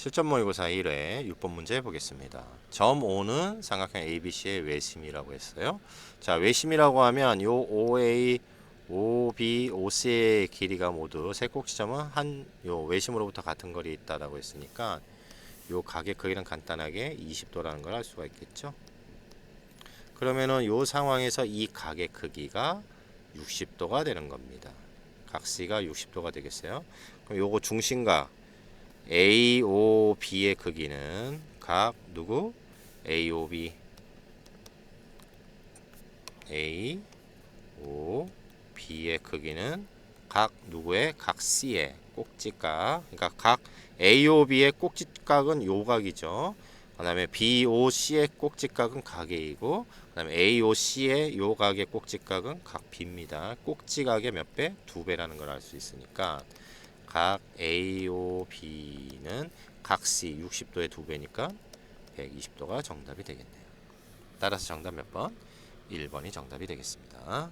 실전 모의고사 1회 6번 문제 보겠습니다. 점 5는 삼각형 ABC의 외심이라고 했어요. 자, 외심이라고 하면 요 OA, OB, OC의 길이가 모두 세 꼭지점은 한 요 외심으로부터 같은 거리에 있다라고 했으니까 요 각의 크기는 간단하게 20도라는 걸 알 수가 있겠죠. 그러면은 요 상황에서 이 각의 크기가 60도가 되는 겁니다. 각 C가 60도가 되겠어요. 그럼 요거 중심각 AOB의 크기는 각 누구? AOB AOB의 크기는 각 누구의? 각 C의 꼭지각 그러니까 각 AOB의 꼭지각은 요 각이죠 그 다음에 BOC의 꼭지각은 각 A이고 그 다음에 AOC의 요 각의 꼭지각은 각 B입니다 꼭지각의 몇 배? 두 배라는 걸 알 수 있으니까 각 AOB는 각 C 60도의 두 배니까 120도가 정답이 되겠네요. 따라서 정답 몇 번? 1번이 정답이 되겠습니다.